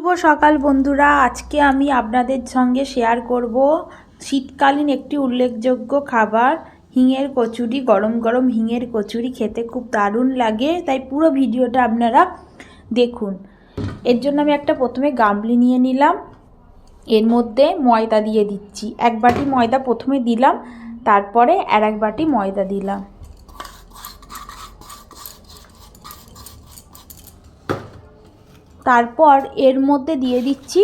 শুভ সকাল বন্ধুরা। আজকে আমি আপনাদের সঙ্গে শেয়ার করব শীতকালীন একটি উল্লেখযোগ্য খাবার, হিঙের কচুরি, গরম গরম হিঙের কচুরি। খেতে খুব দারুণ লাগে, তাই পুরো ভিডিওটা আপনারা দেখুন। এর জন্য আমি একটা প্রথমে গামলি নিয়ে নিলাম। এর মধ্যে ময়দা দিয়ে দিচ্ছি। এক বাটি ময়দা প্রথমে দিলাম, তারপরে আর এক বাটি ময়দা দিলাম। তারপর এর মধ্যে দিয়ে দিচ্ছি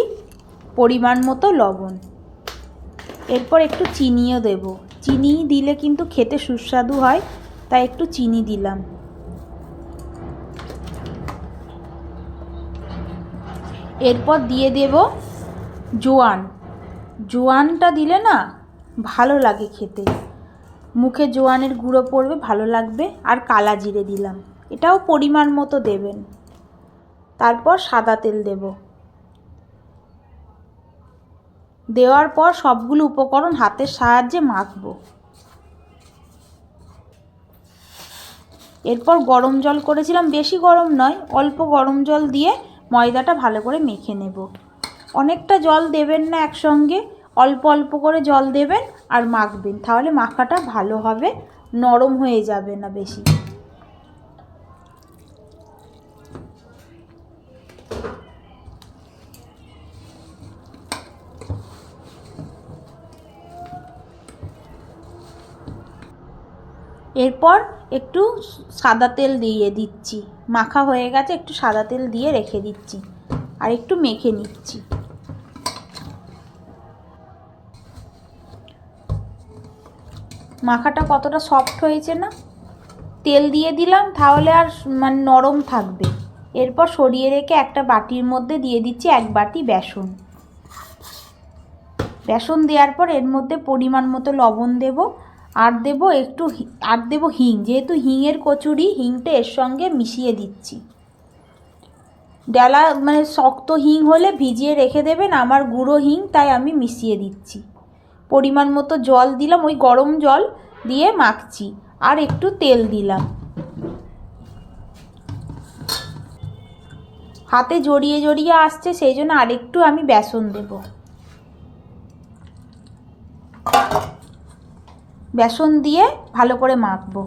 পরিমাণ মতো লবণ। এরপর একটু চিনিও দেব। চিনি দিলে কিন্তু খেতে সুস্বাদু হয়, তাই একটু চিনি দিলাম। এরপর দিয়ে দেব জোয়ান। জোয়ানটা দিলে না ভালো লাগে খেতে। মুখে জোয়ানের গুঁড়ো পড়বে, ভালো লাগবে। আর কালা জিরে দিলাম। এটাও পরিমাণ মতো দেবেন। তারপর সাদা তেল দেব। দেওয়ার পর সবগুলো উপকরণ হাতের সাহায্যে মাখবো। এরপর গরম জল করেছিলাম, বেশি গরম নয়, অল্প গরম জল দিয়ে ময়দাটা ভালো করে মেখে নেব। অনেকটা জল দেবেন না একসঙ্গে, অল্প অল্প করে জল দেবেন আর মাখবেন, তাহলে মাখাটা ভালো হবে, নরম হয়ে যাবে না বেশি। এরপর একটু সাদা তেল দিয়ে দিচ্ছি। মাখা হয়ে গেছে, একটু সাদা তেল দিয়ে রেখে দিচ্ছি। আর একটু মেখে নিচ্ছি। মাখাটা কতটা সফট হয়েছে না? তেল দিয়ে দিলাম, তাহলে আর মানে নরম থাকবে। এরপর সরিয়ে রেখে একটা বাটির মধ্যে দিয়ে দিচ্ছি এক বাটি বেসন। বেসন দেওয়ার পর এর মধ্যে পরিমাণ মতো লবণ দেব। আর দেব একটু আর দেব হিং, যেহেতু হিংয়ের কচুরি, হিংটা এর সঙ্গে মিশিয়ে দিচ্ছি। ডালা মানে শক্ত হিং হলে ভিজিয়ে রেখে দেবেন, আমার গুঁড়ো হিং, তাই আমি মিশিয়ে দিচ্ছি। পরিমাণ মতো জল দিলাম, ওই গরম জল দিয়ে মাখছি, আর একটু তেল দিলাম। হাতে জড়িয়ে জড়িয়ে আসছে, সেই জন্য আরেকটু আমি বেসন দেব। বেসন দিয়ে ভালো করে মাখবো।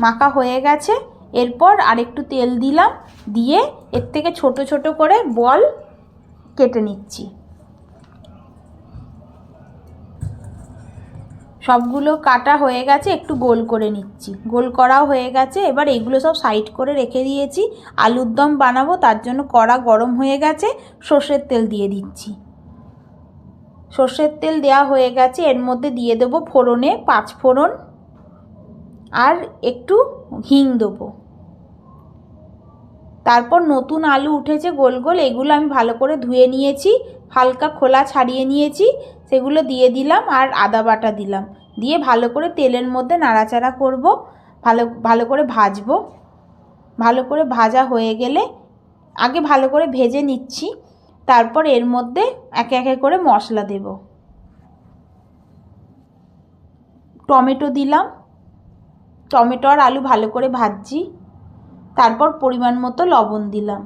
মাখা হয়ে গেছে। এরপর আরেকটু তেল দিলাম, দিয়ে এর থেকে ছোট ছোট করে বল কেটে নিচ্ছি। সবগুলো কাটা হয়ে গেছে, একটু গোল করে নিচ্ছি। গোল করাও হয়ে গেছে, এবার এগুলো সব সাইড করে রেখে দিয়েছি। আলুর দম বানাবো, তার জন্য কড়া গরম হয়ে গেছে, সর্ষের তেল দিয়ে দিচ্ছি। সর্ষের তেল দেওয়া হয়ে গেছে, এর মধ্যে দিয়ে দেবো ফোড়নে পাঁচ ফোড়ন আর একটু হিং দেবো। তারপর নতুন আলু উঠেছে গোল গোল, এগুলো আমি ভালো করে ধুয়ে নিয়েছি, হালকা খোলা ছাড়িয়ে নিয়েছি, সেগুলো দিয়ে দিলাম আর আদা বাটা দিলাম। দিয়ে ভালো করে তেলের মধ্যে নাড়াচাড়া করব, ভালো ভালো করে ভাজবো। ভালো করে ভাজা হয়ে গেলে আগে ভালো করে ভেজে নিচ্ছি। তারপর এর মধ্যে একে একে করে মশলা দেব। টমেটো দিলাম। টমেটো আর আলু ভালো করে ভাজছি। তারপর পরিমাণ মতো লবণ দিলাম।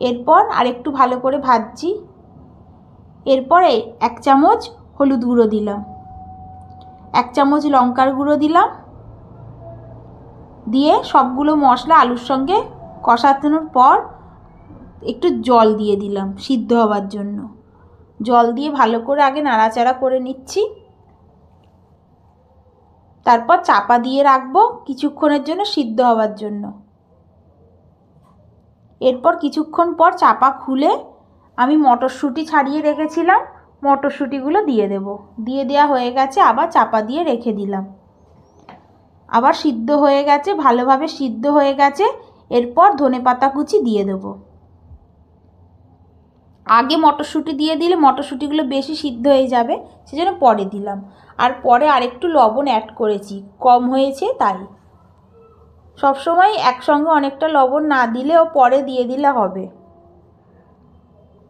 এরপর আরেকটু ভালো করে ভাজছি। এরপরে এক চামচ হলুদ গুঁড়ো দিলাম। এক চামচ লঙ্কার গুঁড়ো দিলাম। দিয়ে সবগুলো মশলা আলুর সঙ্গে কষানোর পর একটু জল দিয়ে দিলাম সিদ্ধ হওয়ার জন্য। জল দিয়ে ভালো করে আগে নাড়াচাড়া করে নিচ্ছি। তারপর চাপা দিয়ে রাখব কিছুক্ষণের জন্য সিদ্ধ হওয়ার জন্য। এরপর কিছুক্ষণ পর চাপা খুলে আমি মটরশুঁটি ছাড়িয়ে রেখেছিলাম। মটরশুঁটিগুলো দিয়ে দেব। দিয়ে দেওয়া হয়ে গেছে, আবার চাপা দিয়ে রেখে দিলাম। আবার সিদ্ধ হয়ে গেছে, ভালোভাবে সিদ্ধ হয়ে গেছে। এরপর ধনে পাতা কুচি দিয়ে দেবো। আগে মটরশুঁটি দিয়ে দিলে মটরশুঁটিগুলো বেশি সিদ্ধ হয়ে যাবে, সেজন্য পরে দিলাম। আর পরে আরেকটু লবণ অ্যাড করেছি, কম হয়েছে তাই। সবসময় একসঙ্গে অনেকটা লবণ না দিলেও পরে দিয়ে দিলে হবে।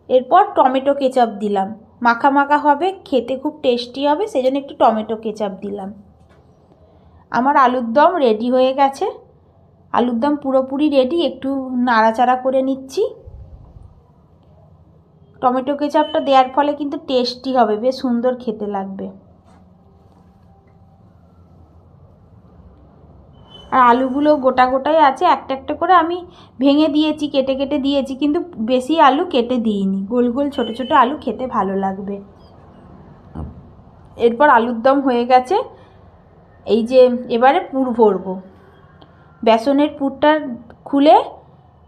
এরপর টমেটো কেচাপ দিলাম। মাখা মাখা হবে, খেতে খুব টেস্টি হবে, সেজন্য একটু টমেটো কেচাপ দিলাম। আমার আলুর দম রেডি হয়ে গেছে। আলুর দম পুরোপুরি রেডি একটু নাড়াচাড়া করে নিচ্ছি। টমেটো কেচাপটা দেওয়ার ফলে কিন্তু টেস্টি হবে, বেশ সুন্দর খেতে লাগবে। আর আলুগুলো গোটা গোটাই আছে, একটা একটা করে আমি ভেঙে দিয়েছি, কেটে কেটে দিয়েছি, কিন্তু বেশি আলু কেটে দিইনি। গোল গোল ছোট ছোট আলু খেতে ভালো লাগবে। এরপর আলুর দম হয়ে গেছে। এই যে এবারে পুর ভরবো। বেসনের পুরটা খুলে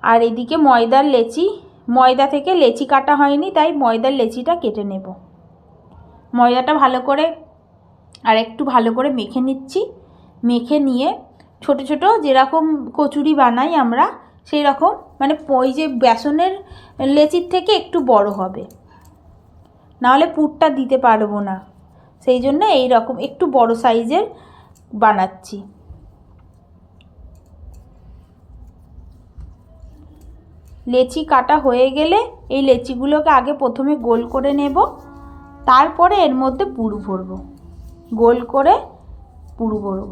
আর এদিকে ময়দার লেচি ময়দা থেকে লেচি কাটা হয়নি, তাই ময়দার লেচিটা কেটে নেব। ময়দাটা ভালো করে আর একটু ভালো করে মেখে নিচ্ছি। মেখে নিয়ে ছোট ছোট যেরকম কচুরি বানাই আমরা সেই রকম মানে ওই যে বেসনের লেচির থেকে একটু বড় হবে। নাহলে পুরটা দিতে পারব না। সেই জন্য এই রকম একটু বড় সাইজের বানাচ্ছি। লেচি কাটা হয়ে গেলে এই লেচিগুলোকে আগে প্রথমে গোল করে নেব। তারপরে এর মধ্যে পুর ভরব। গোল করে পুর ভরব।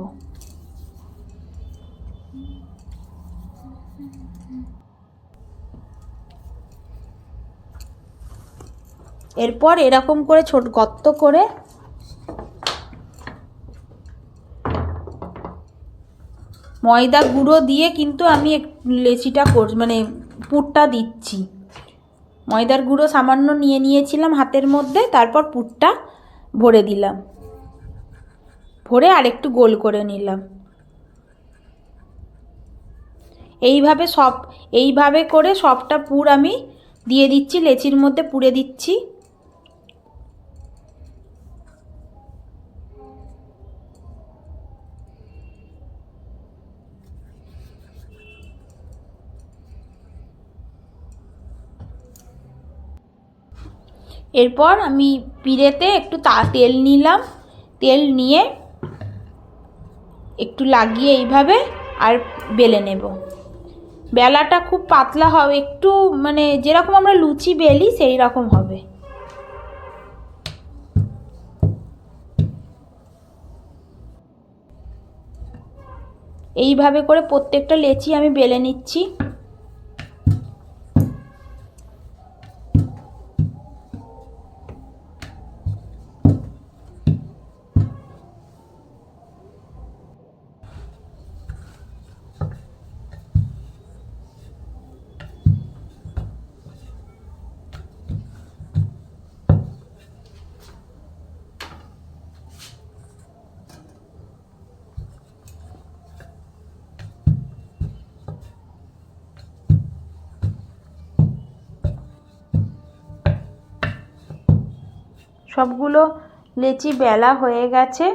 এরপর এরকম করে ছোট গর্ত করে ময়দা গুঁড়ো দিয়ে কিন্তু আমি লেচিটা কর মানে পুরটা দিচ্ছি। ময়দার গুঁড়ো সামান্য নিয়ে নিয়েছিলাম হাতের মধ্যে, তারপর পুরটা ভরে দিলাম। ভরে আরেকটু গোল করে নিলাম। এইভাবে সব, এইভাবে করে সবটা পুর আমি দিয়ে দিচ্ছি, লেচির মধ্যে পুড়ে দিচ্ছি। এরপর আমি পিড়েতে একটু তা, তেল নিলাম। তেল নিয়ে একটু লাগিয়ে এইভাবে আর বেলে নেব। বেলাটা খুব পাতলা হবে, একটু মানে যেরকম আমরা লুচি বেলি সেই রকম হবে। এইভাবে করে প্রত্যেকটা লেচি আমি বেলে নিচ্ছি। সবগুলো লেচি বেলা হয়ে গেছে।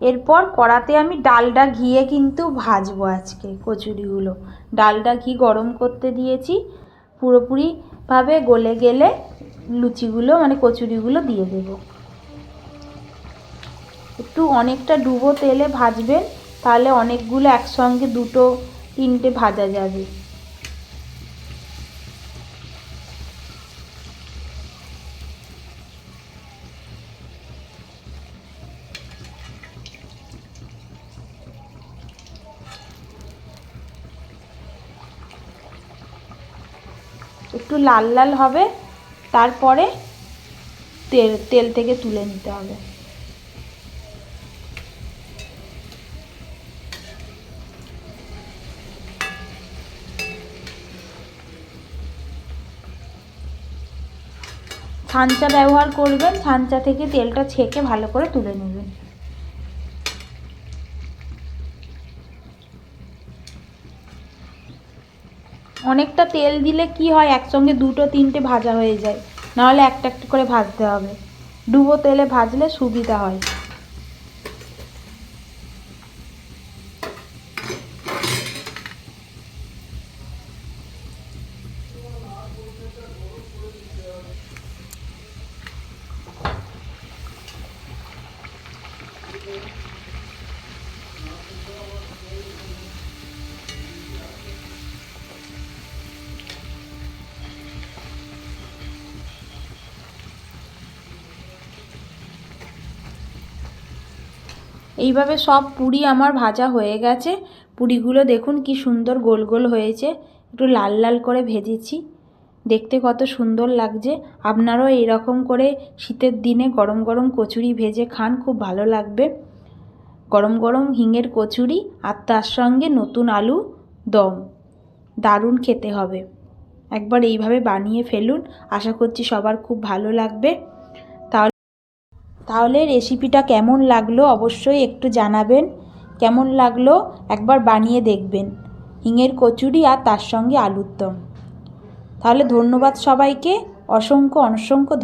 এরপর কড়াতে আমি ডালডা ঘিয়ে কিন্তু ভাজবো আজকে কচুরিগুলো। ডালডা ঘি গরম করতে দিয়েছি। পুরোপুরিভাবে গলে গেলে লুচিগুলো মানে কচুরিগুলো দিয়ে দেব। একটু অনেকটা ডুবো তেলে ভাজবেন, তাহলে অনেকগুলো একসঙ্গে দুটো, তিনটে ভাজা যাবে। একটু লাল লাল হবে, তারপরে তেল তেল থেকে তুলে নিতে হবে। ছাঁচা ব্যবহার করবেন ছাঁচা থেকে তেলটা ছেঁকে ভালো করে তুলে নেবেন। অনেকটা তেল দিলে কি হয়? একসঙ্গে দুটো, তিনটে ভাজা হয়ে যায়। নাহলে একটা একটা করে ভাজতে হবে। ডুবো তেলে ভাজলে সুবিধা হয়। এইভাবে সব পুরি আমার ভাজা হয়ে গেছে। পুরিগুলো দেখুন কি সুন্দর গোল গোল হয়েছে। একটু লাল লাল করে ভেজেছি। দেখতে কত সুন্দর লাগছে। আপনারাও এরকম করে শীতের দিনে গরম গরম কচুরি ভেজে খান, খুব ভালো লাগবে। গরম গরম হিঙের কচুরি আর তার সঙ্গে নতুন আলু দম। দারুণ খেতে হবে। একবার এইভাবে বানিয়ে ফেলুন। আশা করছি সবার খুব ভালো লাগবে। তাহলে রেসিপিটা কেমন লাগল অবশ্যই একটু জানাবেন। কেমন লাগল একবার বানিয়ে দেখবেন। হিঙের কচুরি আর তার সঙ্গে আলুর দম। তাহলে ধন্যবাদ সবাইকে। অসংখ্য অসংখ্য